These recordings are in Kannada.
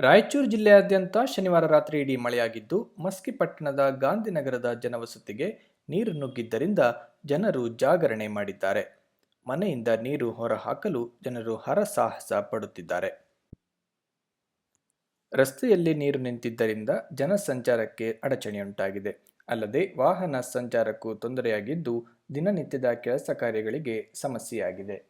ರಾಯಚೂರು ಜಿಲ್ಲೆಯಾದ್ಯಂತ ಶನಿವಾರ ರಾತ್ರಿ ಇಡೀ ಮಳೆಯಾಗಿದ್ದು ಮಸ್ಕಿ ಪಟ್ಟಣದ ಗಾಂಧಿನಗರದ ಜನವಸತಿಗೆ ನೀರು ನುಗ್ಗಿದ್ದರಿಂದ ಜನರು ಜಾಗರಣೆ ಮಾಡಿದ್ದಾರೆ. ಮನೆಯಿಂದ ನೀರು ಹೊರಹಾಕಲು ಜನರು ಹರಸಾಹಸ ಪಡುತ್ತಿದ್ದಾರೆ. ರಸ್ತೆಯಲ್ಲಿ ನೀರು ನಿಂತಿದ್ದರಿಂದ ಜನಸಂಚಾರಕ್ಕೆ ಅಡಚಣೆಯುಂಟಾಗಿದೆ. ಅಲ್ಲದೆ ವಾಹನ ಸಂಚಾರಕ್ಕೂ ತೊಂದರೆಯಾಗಿದ್ದು, ದಿನನಿತ್ಯದ ಕೆಲಸ ಕಾರ್ಯಗಳಿಗೆ ಸಮಸ್ಯೆಯಾಗಿದೆ.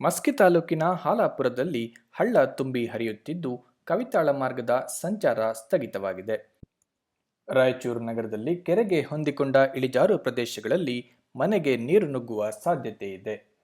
ಮಸ್ಕಿ ತಾಲೂಕಿನ ಹಾಲಾಪುರದಲ್ಲಿ ಹಳ್ಳ ತುಂಬಿ ಹರಿಯುತ್ತಿದ್ದು ಕವಿತಾಳ ಮಾರ್ಗದ ಸಂಚಾರ ಸ್ಥಗಿತವಾಗಿದೆ. ರಾಯಚೂರು ನಗರದಲ್ಲಿ ಕೆರೆಗೆ ಹೊಂದಿಕೊಂಡ ಇಳಿಜಾರು ಪ್ರದೇಶಗಳಲ್ಲಿ ಮನೆಗೆ ನೀರು ನುಗ್ಗುವ ಸಾಧ್ಯತೆ ಇದೆ.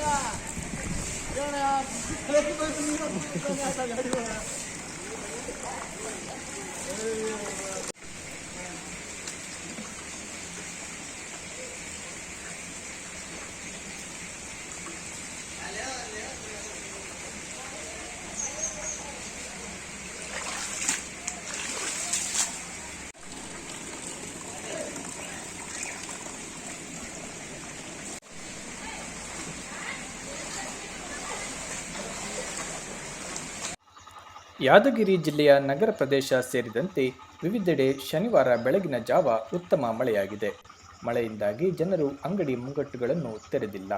Yeah. ಯಾದಗಿರಿ ಜಿಲ್ಲೆಯ ನಗರ ಪ್ರದೇಶ ಸೇರಿದಂತೆ ವಿವಿಧೆಡೆ ಶನಿವಾರ ಬೆಳಗಿನ ಜಾವ ಉತ್ತಮ ಮಳೆಯಾಗಿದೆ. ಮಳೆಯಿಂದಾಗಿ ಜನರು ಅಂಗಡಿ ಮುಂಗಟ್ಟುಗಳನ್ನು ತೆರೆದಿಲ್ಲ.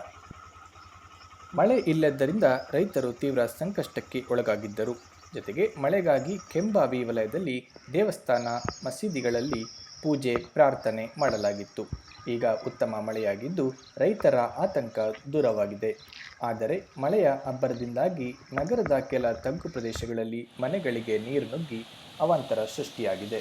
ಮಳೆ ಇಲ್ಲದ್ದರಿಂದ ರೈತರು ತೀವ್ರ ಸಂಕಷ್ಟಕ್ಕೆ ಒಳಗಾಗಿದ್ದರು. ಜೊತೆಗೆ ಮಳೆಗಾಗಿ ಕೆಂಬಾವಿ ವಲಯದಲ್ಲಿ ದೇವಸ್ಥಾನ, ಮಸೀದಿಗಳಲ್ಲಿ ಪೂಜೆ, ಪ್ರಾರ್ಥನೆ ಮಾಡಲಾಗಿತ್ತು. ಈಗ ಉತ್ತಮ ಮಳೆಯಾಗಿದ್ದು ರೈತರ ಆತಂಕ ದೂರವಾಗಿದೆ. ಆದರೆ ಮಳೆಯ ಅಬ್ಬರದಿಂದಾಗಿ ನಗರದ ಕೆಲ ತಗ್ಗು ಪ್ರದೇಶಗಳಲ್ಲಿ ಮನೆಗಳಿಗೆ ನೀರು ನುಗ್ಗಿ ಅವಾಂತರ ಸೃಷ್ಟಿಯಾಗಿದೆ.